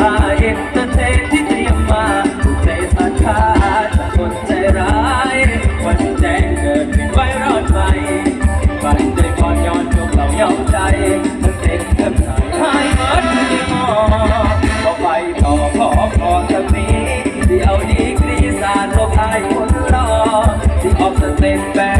อาเอ็นเทนที่เตรียมมาถูกในธาากคนใจร้ายวันแดงเกินไว้รอดไปบันใจพรย้อนยกเรายอมใจทั้งเต็มทั้งสายหายเมิดไม่มอพไปต่อพอพอสันี้ที่เอาดีกรีสานลบไายคนรอที่ออกสเตนแบ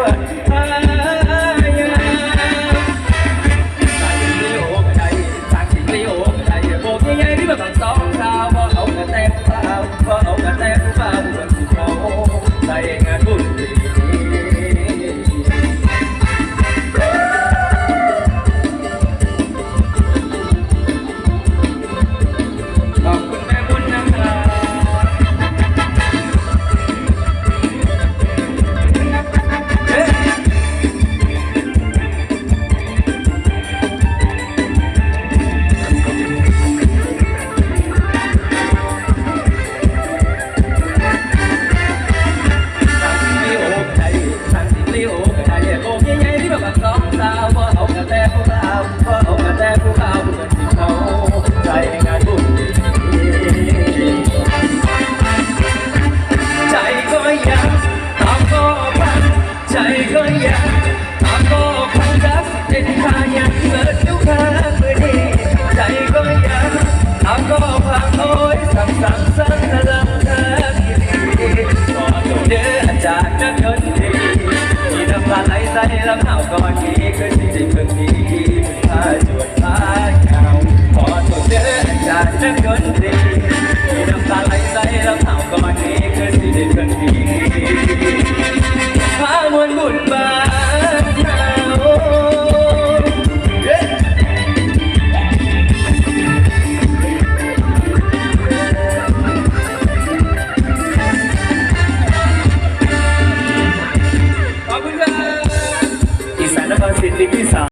Oh, kaya Ako kaya Din kaya Medyo ka pwede Day kaya Ako pangoy Sam sam sam Alam na pili Kono de Atak na kundi Hindi na palay Sa hilang Ako kaya Kundi di kundi Atak পৃথিবী